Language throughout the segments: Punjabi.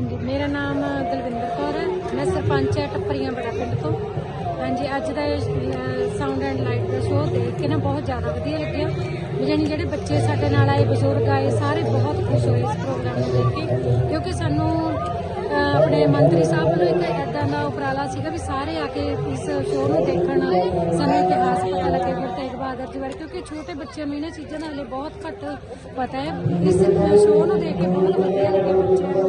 ਹਾਂਜੀ ਮੇਰਾ ਨਾਮ ਦਲਵਿੰਦਰ ਕੌਰ ਹੈ। ਮੈਂ ਸਰਪੰਚ ਹੈ ਟੱਪਰੀਆਂ ਬੜਾ ਪਿੰਡ ਤੋਂ। ਹਾਂਜੀ, ਅੱਜ ਦਾ ਸਾਊਂਡ ਐਂਡ ਲਾਈਟ ਦਾ ਸ਼ੋਅ ਦੇਖ ਕੇ ਨਾ ਬਹੁਤ ਜ਼ਿਆਦਾ ਵਧੀਆ ਲੱਗਿਆ। ਜਾਣੀ ਜਿਹੜੇ ਬੱਚੇ ਸਾਡੇ ਨਾਲ ਆਏ, ਬਜ਼ੁਰਗ ਆਏ, ਸਾਰੇ ਬਹੁਤ ਖੁਸ਼ ਹੋਏ ਇਸ ਪ੍ਰੋਗਰਾਮ ਨੂੰ ਦੇਖ ਕੇ। ਕਿਉਂਕਿ ਸਾਨੂੰ ਆਪਣੇ ਮੰਤਰੀ ਸਾਹਿਬ ਵੱਲੋਂ ਇੱਕ ਐਦਾਂ ਦਾ ਉਪਰਾਲਾ ਸੀਗਾ ਵੀ ਸਾਰੇ ਆ ਕੇ ਇਸ ਸ਼ੋਅ ਨੂੰ ਦੇਖਣ ਸਾਨੂੰ ਤੇਗ ਬਹਾਦਰ ਜੀ ਬਾਰੇ ਕਿਉਂਕਿ ਛੋਟੇ ਬੱਚਿਆਂ ਨੂੰ ਇਹਨਾਂ ਚੀਜ਼ਾਂ ਦਾ ਹਲੇ ਬਹੁਤ ਘੱਟ ਪਤਾ ਹੈ। ਇਸ ਸ਼ੋਅ ਨੂੰ ਦੇਖ ਕੇ ਬਹੁਤ ਵਧੀਆ ਲੱਗਿਆ ਬੱਚਿਆਂ ਨੂੰ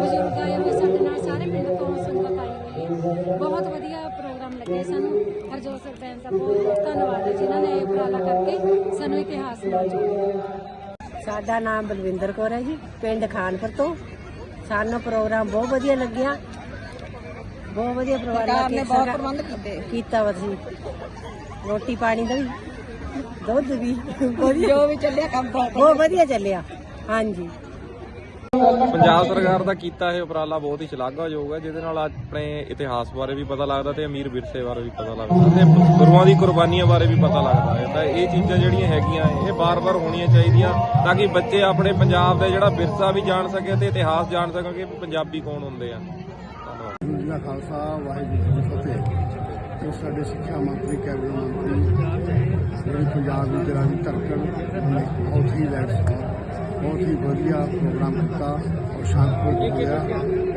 ਬਜ਼ੁਰਗ ਆਏ ਹੋਏ ਸਾਡੇ ਨਾਲ ਸਾਰੇ ਪਿੰਡ ਤੋਂ ਸੰਗਤ ਆਈ ਹੋਈ ਹੈ। ਬਹੁਤ ਵਧੀਆ ਪ੍ਰੋਗਰਾਮ ਲੱਗਿਆ ਸਾਨੂੰ। ਹਰਜੋਤ ਸਰਪੰਚ ਦਾ ਬਹੁਤ ਬਹੁਤ ਧੰਨਵਾਦ ਹੈ ਜਿਨ੍ਹਾਂ ਨੇ ਇਹ ਉਪਰਾਲਾ ਕਰਕੇ ਸਾਨੂੰ ਇਤਿਹਾਸ ਨਾਲ ਜੋੜਿਆ ਸਾਡਾ ਨਾਮ ਬਲਵਿੰਦਰ ਕੌਰ ਹੈ ਜੀ ਪਿੰਡ ਖਾਨਪੁਰ ਤੋਂ। ਸਾਨੂੰ ਪ੍ਰੋਗਰਾਮ ਬਹੁਤ ਵਧੀਆ ਲੱਗਿਆ। ਬਹੁਤ ਵਧੀਆ ਪ੍ਰੋਗਰਾਮ ਨੇ। ਬਹੁਤ ਪ੍ਰਬੰਧ ਕੀਤੇ। ਕੀਤਾ ਵਾ ਜੀ। ਰੋਟੀ ਪਾਣੀ ਦਾ ਵੀ ਦੁੱਧ ਵੀ। ਜੋ ਵੀ ਚੱਲਿਆ ਕੰਮ ਬਹੁਤ ਬਹੁਤ ਵਧੀਆ ਚੱਲਿਆ। ਹਾਂਜੀ। ਪੰਜਾਬ ਸਰਕਾਰ ਦਾ ਕੀਤਾ ਇਹ ਉਪਰਾਲਾ ਬਹੁਤ ਹੀ ਸ਼ਲਾਘਾਯੋਗ ਹੈ ਜਿਹਦੇ ਨਾਲ ਆਪਣੇ ਇਤਿਹਾਸ ਬਾਰੇ ਵੀ ਪਤਾ ਲੱਗਦਾ ਤੇ ਅਮੀਰ ਵਿਰਸੇ ਬਾਰੇ ਵੀ ਪਤਾ ਲੱਗਦਾ ਤੇ ਗੁਰੂਆਂ ਦੀ ਕੁਰਬਾਨੀਆਂ ਬਾਰੇ ਵੀ ਪਤਾ ਲੱਗਦਾ ਹੈ। ਤਾਂ ਇਹ ਚੀਜ਼ਾਂ ਜਿਹੜੀਆਂ ਹੈਗੀਆਂ ਇਹ ਬਾਰ-ਬਾਰ ਹੋਣੀਆਂ ਚਾਹੀਦੀਆਂ ਤਾਂ ਕਿ ਬੱਚੇ ਆਪਣੇ ਪੰਜਾਬ ਦਾ ਜਿਹੜਾ ਵਿਰਸਾ ਵੀ ਜਾਣ ਸਕੇ ਤੇ ਇਤਿਹਾਸ ਜਾਣ ਸਕਣ ਕਿ ਪੰਜਾਬੀ ਕੌਣ ਹੁੰਦੇ ਆ। ਧੰਨਵਾਦ। ਖਾਲਸਾ ਵਾਹਿਗੁਰੂ ਜੀ ਕੀ ਫਤਿਹ। ਜੋ ਸਾਡੇ ਸਿੱਖਿਆ ਮੰਤਰੀ ਕੈਬਨਿਟ ਮੰਤਰੀ ਜਿਹੜੇ ਪੰਜਾਬ ਦੀ ਜਿਹੜਾ ਵੀ ਧੜਕਣ ਬਹੁਤ ਹੀ ਲੈਟ ਬਹੁਤ ਹੀ ਵਧੀਆ ਪ੍ਰੋਗਰਾਮ ਕੀਤਾ ਔਰ ਸ਼ਾਂਤਪੂਰਨ ਹੋਇਆ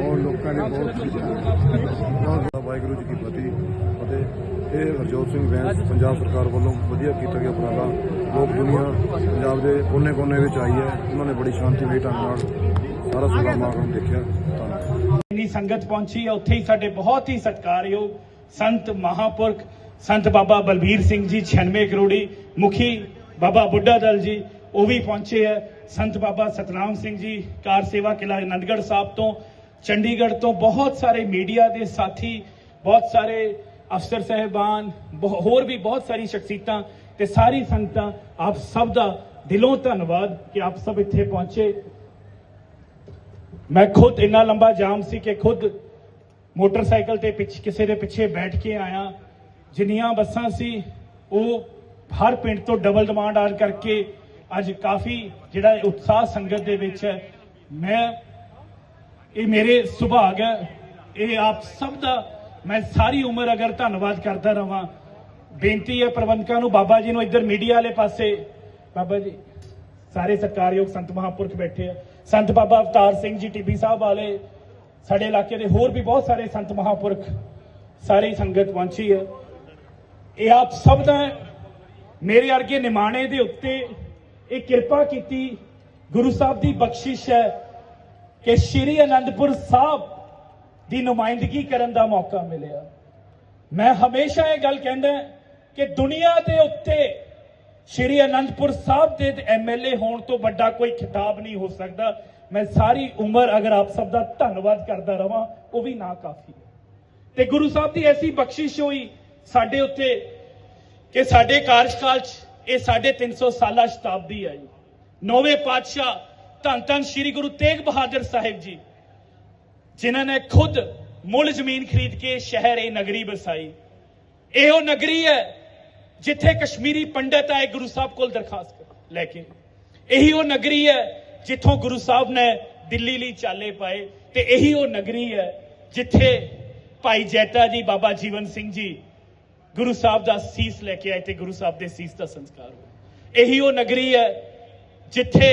ਔਰ ਲੋਕਾਂ ਨੇ ਬਹੁਤ ਬਹੁਤ ਵਾਹਿਗੁਰੂ ਜੀ ਕੀ ਫਤਿਹ। ਅਤੇ ਇਹ ਹਰਜੋਤ ਸਿੰਘ ਵੈਂਸ ਪੰਜਾਬ ਸਰਕਾਰ ਵੱਲੋਂ ਵਧੀਆ ਕੀਤਾ ਗਿਆ ਉਪਰਾਲਾ ਲੋਕ ਦੁਨੀਆ ਪੰਜਾਬ ਦੇ ਕੋਨੇ-ਕੋਨੇ ਵਿੱਚ ਆਈ ਹੈ। ਉਹਨਾਂ ਨੇ ਬੜੀ ਸ਼ਾਂਤੀਮਈ ਢੰਗ ਨਾਲ ਸਾਰਾ ਸਮਾਗਮ ਦੇਖਿਆ। ਧੰਨਵਾਦ। ਇੰਨੀ ਸੰਗਤ ਪਹੁੰਚੀ ਹੈ ਉੱਥੇ ਹੀ ਸਾਡੇ ਬਹੁਤ ਹੀ ਸਤਿਕਾਰਯੋਗ ਸੰਤ ਮਹਾਪੁਰਖ ਸੰਤ ਬਾਬਾ ਬਲਬੀਰ ਸਿੰਘ ਜੀ 96 ਕਰੋੜੀ ਮੁਖੀ ਬਾਬਾ ਬੁੱਢਾ ਦਲ ਜੀ, ਉਹ ਵੀ ਪਹੁੰਚੇ ਹੈ। ਸੰਤ ਬਾਬਾ ਸਤਨਾਮ ਸਿੰਘ ਜੀ, ਕਾਰ ਸੇਵਾ ਕਿਲਾ ਆਨੰਦਗੜ੍ਹ ਸਾਹਿਬ ਤੋਂ, ਚੰਡੀਗੜ੍ਹ ਤੋਂ ਬਹੁਤ ਸਾਰੇ ਮੀਡੀਆ ਦੇ ਸਾਥੀ, ਬਹੁਤ ਸਾਰੇ ਅਫਸਰ ਸਹਿਬਾਨ, ਬਹੁ- ਹੋਰ ਵੀ ਬਹੁਤ ਸਾਰੀ ਸ਼ਖਸੀਅਤਾਂ ਤੇ ਸਾਰੀ ਸੰਗਤਾਂ, ਆਪ ਸਭ ਦਾ ਦਿਲੋਂ ਧੰਨਵਾਦ ਕਿ ਆਪ ਸਭ ਇੱਥੇ ਪਹੁੰਚੇ। ਮੈਂ ਖੁਦ ਇੰਨਾ ਲੰਬਾ ਜਾਮ ਸੀ ਕਿ ਖੁਦ ਮੋਟਰਸਾਈਕਲ ਤੇ ਪਿੱਛੇ, ਕਿਸੇ ਦੇ ਪਿੱਛੇ ਬੈਠ ਕੇ ਆਇਆ। ਜਿੰਨੀਆਂ ਬੱਸਾਂ ਸੀ, ਉਹ ਹਰ ਪਿੰਡ ਤੋਂ ਡਬਲ ਡਿਮਾਂਡ ਆਰ ਕਰਕੇ ਅੱਜ ਕਾਫੀ ਜਿਹੜਾ ਉਤਸ਼ਾਹ ਸੰਗਤ ਦੇ ਵਿੱਚ ਹੈ। ਮੈਂ, ਇਹ ਮੇਰੇ ਸੁਭਾਗ ਹੈ। ਇਹ ਆਪ ਸਭ ਦਾ ਮੈਂ ਸਾਰੀ ਉਮਰ ਅਗਰ ਧੰਨਵਾਦ ਕਰਦਾ ਰਵਾਂ ਬੇਨਤੀ ਹੈ ਪ੍ਰਬੰਧਕਾਂ ਨੂੰ, ਬਾਬਾ ਜੀ ਨੂੰ ਇੱਧਰ ਮੀਡੀਆ ਵਾਲੇ ਪਾਸੇ। ਬਾਬਾ ਜੀ, ਸਾਰੇ ਸਤਿਕਾਰਯੋਗ ਸੰਤ ਮਹਾਪੁਰਖ ਬੈਠੇ ਆ। ਸੰਤ ਬਾਬਾ ਅਵਤਾਰ ਸਿੰਘ ਜੀ ਟਿੱਬੀ ਸਾਹਿਬ ਵਾਲੇ ਸਾਡੇ ਇਲਾਕੇ ਦੇ ਹੋਰ ਵੀ ਬਹੁਤ ਸਾਰੇ ਸੰਤ ਮਹਾਂਪੁਰਖ, ਸਾਰੀ ਸੰਗਤ ਪਹੁੰਚੀ ਹੈ। ਇਹ ਆਪ ਸਭ ਦਾ ਮੇਰੇ ਵਰਗੇ ਨਿਮਾਣੇ ਦੇ ਉੱਤੇ ਇਹ ਕਿਰਪਾ ਕੀਤੀ ਗੁਰੂ ਸਾਹਿਬ ਦੀ ਬਖਸ਼ਿਸ਼ ਹੈ ਕਿ ਸ਼੍ਰੀ ਅਨੰਦਪੁਰ ਸਾਹਿਬ ਦੀ ਨੁਮਾਇੰਦਗੀ ਕਰਨ ਦਾ ਮੌਕਾ ਮਿਲਿਆ। ਮੈਂ ਹਮੇਸ਼ਾ ਇਹ ਗੱਲ ਕਹਿੰਦਾ ਕਿ ਦੁਨੀਆ ਦੇ ਉੱਤੇ ਸ਼੍ਰੀ ਅਨੰਦਪੁਰ ਸਾਹਿਬ ਦੇ ਐਮਐਲਏ ਹੋਣ ਤੋਂ ਵੱਡਾ ਕੋਈ ਖਿਤਾਬ ਨਹੀਂ ਹੋ ਸਕਦਾ। ਮੈਂ ਸਾਰੀ ਉਮਰ ਅਗਰ ਆਪ ਸਭ ਦਾ ਧੰਨਵਾਦ ਕਰਦਾ ਰਵਾਂ, ਉਹ ਵੀ ਨਾ ਕਾਫੀ ਤੇ ਗੁਰੂ ਸਾਹਿਬ ਦੀ ਐਸੀ ਬਖਸ਼ਿਸ਼ ਹੋਈ ਸਾਡੇ ਉੱਤੇ ਕਿ ਸਾਡੇ ਕਾਰਜਕਾਲ 'ਚ ਇਹ ਸਾਡੇ 300 ਸਾਲਾ ਸ਼ਤਾਬਦੀ ਆਈ। ਨੌਵੇਂ ਪਾਤਸ਼ਾਹ ਧੰਨ ਧੰਨ ਸ੍ਰੀ ਗੁਰੂ ਤੇਗ ਬਹਾਦਰ ਸਾਹਿਬ ਜੀ, ਜਿਨ੍ਹਾਂ ਨੇ ਖੁਦ ਮੁੱਲ ਜ਼ਮੀਨ ਖਰੀਦ ਕੇ ਸ਼ਹਿਰ ਇਹ ਨਗਰੀ ਵਸਾਈ। ਇਹ ਉਹ ਨਗਰੀ ਹੈ ਜਿੱਥੇ ਕਸ਼ਮੀਰੀ ਪੰਡਤ ਆਏ ਗੁਰੂ ਸਾਹਿਬ ਕੋਲ ਦਰਖਾਸਤ ਲੈ ਕੇ। ਇਹੀ ਉਹ ਨਗਰੀ ਹੈ ਜਿੱਥੋਂ ਗੁਰੂ ਸਾਹਿਬ ਨੇ ਦਿੱਲੀ ਲਈ ਚਾਲੇ ਪਾਏ ਤੇ ਇਹੀ ਉਹ ਨਗਰੀ ਹੈ ਜਿੱਥੇ ਭਾਈ ਜੈਤਾ ਜੀ, ਬਾਬਾ ਜੀਵਨ ਸਿੰਘ ਜੀ ਗੁਰੂ ਸਾਹਿਬ ਦਾ ਸੀਸ ਲੈ ਕੇ ਆਏ ਤੇ ਗੁਰੂ ਸਾਹਿਬ ਦੇ ਸੀਸ ਦਾ ਸੰਸਕਾਰ ਹੋਇਆ। ਇਹੀ ਉਹ ਨਗਰੀ ਹੈ ਜਿੱਥੇ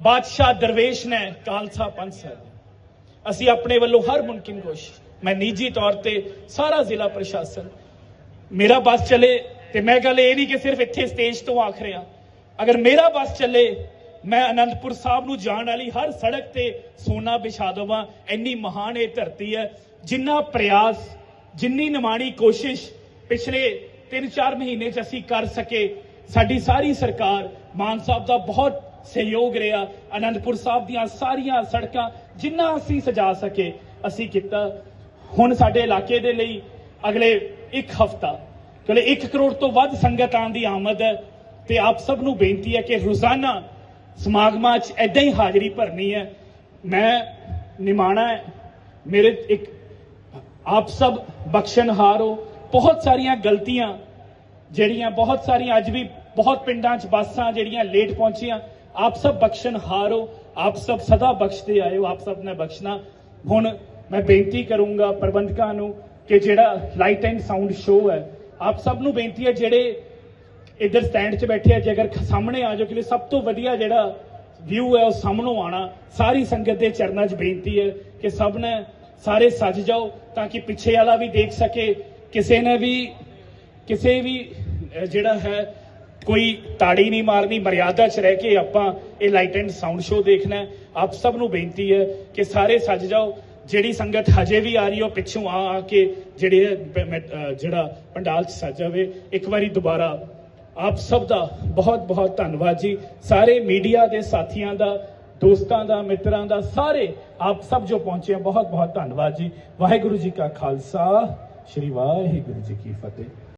ਬਾਦਸ਼ਾਹ ਦਰਵੇਸ਼ ਨੇ ਖਾਲਸਾ ਪੰਥ ਸਾਹਿਬ ਅਸੀਂ ਆਪਣੇ ਵੱਲੋਂ ਹਰ ਮੁਮਕਿਨ ਕੋਸ਼ਿਸ਼, ਮੈਂ ਨਿੱਜੀ ਤੌਰ ਤੇ ਸਾਰਾ ਜ਼ਿਲ੍ਹਾ ਪ੍ਰਸ਼ਾਸਨ, ਮੇਰਾ ਬੱਸ ਚਲੇ ਤੇ ਮੈਂ ਗੱਲ ਇਹ ਨਹੀਂ ਕਿ ਸਿਰਫ ਇੱਥੇ ਸਟੇਜ ਤੋਂ ਆਖ ਰਿਹਾ। ਅਗਰ ਮੇਰਾ ਬੱਸ ਚੱਲੇ ਮੈਂ ਅਨੰਦਪੁਰ ਸਾਹਿਬ ਨੂੰ ਜਾਣ ਵਾਲੀ ਹਰ ਸੜਕ ਤੇ ਸੋਨਾ ਵਿਛਾ ਦੇਵਾਂ। ਇੰਨੀ ਮਹਾਨ ਇਹ ਧਰਤੀ ਹੈ, ਜਿੰਨਾ ਪ੍ਰਯਾਸ, ਜਿੰਨੀ ਨਿਮਾਣੀ ਕੋਸ਼ਿਸ਼ ਪਿਛਲੇ 3-4 ਮਹੀਨੇ ਚ ਅਸੀਂ ਕਰ ਸਕੇ, ਸਾਡੀ ਸਾਰੀ ਸਰਕਾਰ ਮਾਨ ਸਾਹਿਬ ਦਾ ਬਹੁਤ ਸਹਿਯੋਗ ਰਿਹਾ। ਅਨੰਦਪੁਰ ਸਾਹਿਬ ਦੀਆਂ ਸਾਰੀਆਂ ਸੜਕਾਂ ਜਿੰਨਾ ਅਸੀਂ ਸਜਾ ਸਕੇ, ਅਸੀਂ ਕੀਤਾ। ਹੁਣ ਸਾਡੇ ਇਲਾਕੇ ਦੇ ਲਈ ਅਗਲੇ ਇੱਕ ਹਫਤਾ ਕਿਉਂਕਿ 1 ਕਰੋੜ ਤੋਂ ਵੱਧ ਸੰਗਤ ਆਉਣ ਦੀ ਆਮਦ ਹੈ। ਤੇ ਆਪ ਸਭ ਨੂੰ ਬੇਨਤੀ ਹੈ ਕਿ ਰੋਜ਼ਾਨਾ ਸਮਾਗਮਾਂ 'ਚ ਐਦਾਂ ਹੀ ਹਾਜ਼ਰੀ ਭਰਨੀ ਹੈ। ਮੈਂ ਨਿਮਾਣਾ ਹੈ। ਮੇਰੇ ਇੱਕ ਆਪ ਸਭ ਬਖਸ਼ਣਹਾਰ ਹੋ। ਬਹੁਤ ਸਾਰੀਆਂ ਗਲਤੀਆਂ ਜਿਹੜੀਆਂ ਬਹੁਤ ਸਾਰੀਆਂ ਅੱਜ ਵੀ ਬਹੁਤ ਪਿੰਡਾਂ 'ਚ ਬੱਸਾਂ ਜਿਹੜੀਆਂ ਲੇਟ ਪਹੁੰਚੀਆਂ, ਆਪ ਸਭ ਬਖਸ਼ਣਹਾਰ ਹੋ। ਆਪ ਸਭ ਸਦਾ ਬਖਸ਼ਦੇ ਆਏ ਹੋ ਆਪ ਸਭ ਨੇ ਬਖਸ਼ਣਾ। ਹੁਣ ਮੈਂ ਬੇਨਤੀ ਕਰੂੰਗਾ ਪ੍ਰਬੰਧਕਾਂ ਨੂੰ ਕਿ ਜਿਹੜਾ ਲਾਈਟ ਐਂਡ ਸਾਊਂਡ ਸ਼ੋਅ ਹੈ, ਆਪ ਸਭ ਨੂੰ ਬੇਨਤੀ ਹੈ ਜਿਹੜੇ ਇੱਧਰ ਸਟੈਂਡ 'ਚ ਬੈਠੇ ਆ, ਜੇ ਅਗਰ ਸਾਹਮਣੇ ਆ ਜਾਓ, ਕਿ ਸਭ ਤੋਂ ਵਧੀਆ ਜਿਹੜਾ ਵਿਊ ਹੈ ਉਹ ਸਾਹਮਣੋਂ ਆਣਾ ਸਾਰੀ ਸੰਗਤ ਦੇ ਚਰਨਾਂ 'ਚ ਬੇਨਤੀ ਹੈ ਕਿ ਸਭ ਨੇ ਸਾਰੇ ਸੱਜ ਜਾਓ ਤਾਂ ਕਿ ਪਿੱਛੇ ਵਾਲਾ ਵੀ ਦੇਖ ਸਕੇ। ਕਿਸੇ ਨੇ ਵੀ, ਕਿਸੇ ਵੀ ਜਿਹੜਾ ਹੈ, ਕੋਈ ਤਾੜੀ ਨਹੀਂ ਮਾਰਨੀ, ਮਰਿਆਦਾ 'ਚ ਰਹਿ ਕੇ ਆਪਾਂ ਇਹ ਲਾਈਟ ਐਂਡ ਸਾਊਂਡ ਸ਼ੋਅ ਦੇਖਣਾ ਆਪ ਸਭ ਨੂੰ ਬੇਨਤੀ ਹੈ ਕਿ ਸਾਰੇ ਸੱਜ ਜਾਓ। ਜਿਹੜੀ ਸੰਗਤ ਹਜੇ ਵੀ ਆ ਰਹੀ ਹੈ, ਉਹ ਪਿੱਛੋਂ ਆ ਆ ਕੇ ਜਿਹੜੇ ਜਿਹੜਾ ਪੰਡਾਲ 'ਚ ਸੱਜ ਜਾਵੇ, ਇੱਕ ਵਾਰੀ ਦੁਬਾਰਾ ਆਪ ਸਭ ਦਾ ਬਹੁਤ ਬਹੁਤ ਧੰਨਵਾਦ ਜੀ। ਸਾਰੇ ਮੀਡੀਆ ਦੇ ਸਾਥੀਆਂ ਦਾ, ਦੋਸਤਾਂ ਦਾ, ਮਿੱਤਰਾਂ ਦਾ, ਸਾਰੇ ਆਪ ਸਭ ਜੋ ਪਹੁੰਚੇ ਬਹੁਤ ਬਹੁਤ ਧੰਨਵਾਦ ਜੀ। ਵਾਹਿਗੁਰੂ ਜੀ ਕਾ ਖਾਲਸਾ, ਸ੍ਰੀ ਵਾਹਿਗੁਰੂ ਜੀ ਕੀ ਫਤਿਹ।